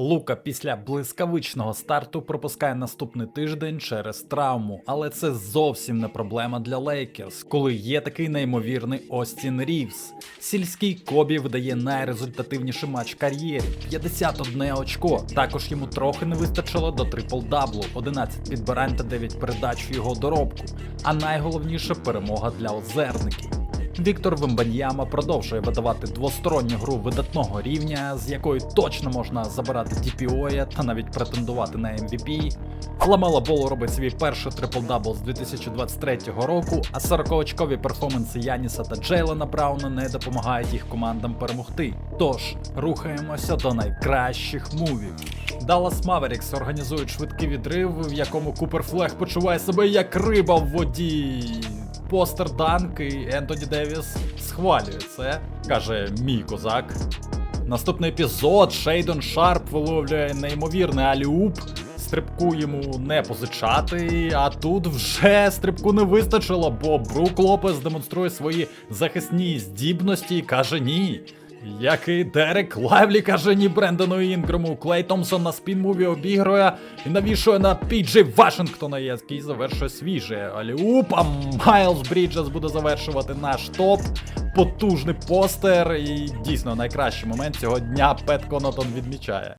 Лука після блискавичного старту пропускає наступний тиждень через травму, але це зовсім не проблема для Лейкерс, коли є такий неймовірний Остін Рівс. Сільський Кобі видає найрезультативніший матч кар'єрі 51 очко. Також йому трохи не вистачило до трипл-даблу, 11 підбирань та 9 передач в його доробку. А найголовніше перемога для озерників. Віктор Вембаньяма продовжує видавати двосторонню гру видатного рівня, з якої точно можна забирати DPOя та навіть претендувати на MVP. Ламела Бол робить свій перший трипл-дабл з 2023 року, а 40-очкові перформанси Яніса та Джейлена Брауна не допомагають їх командам перемогти. Тож рухаємося до найкращих мувів. Даллас Маверікс організують швидкий відрив, в якому Купер Флег почуває себе як риба в воді. Постер Данк і Ентоні Девіс схвалює це, каже мій козак. Наступний епізод Шейдон Шарп виловлює неймовірний аліуп. Стрибку йому не позичати, а тут вже стрибку не вистачило, бо Брук Лопес демонструє свої захисні здібності і каже ні. Як і Дерек Лайвлі каже ні Брендону Інгрому, Клей Томпсон на спінмуві обігрує і навішує на Піджі Вашингтона, який завершує свіже Аліупа Майлз Бріджес буде завершувати наш топ. Потужний постер і дійсно найкращий момент цього дня Пет Конотон відмічає.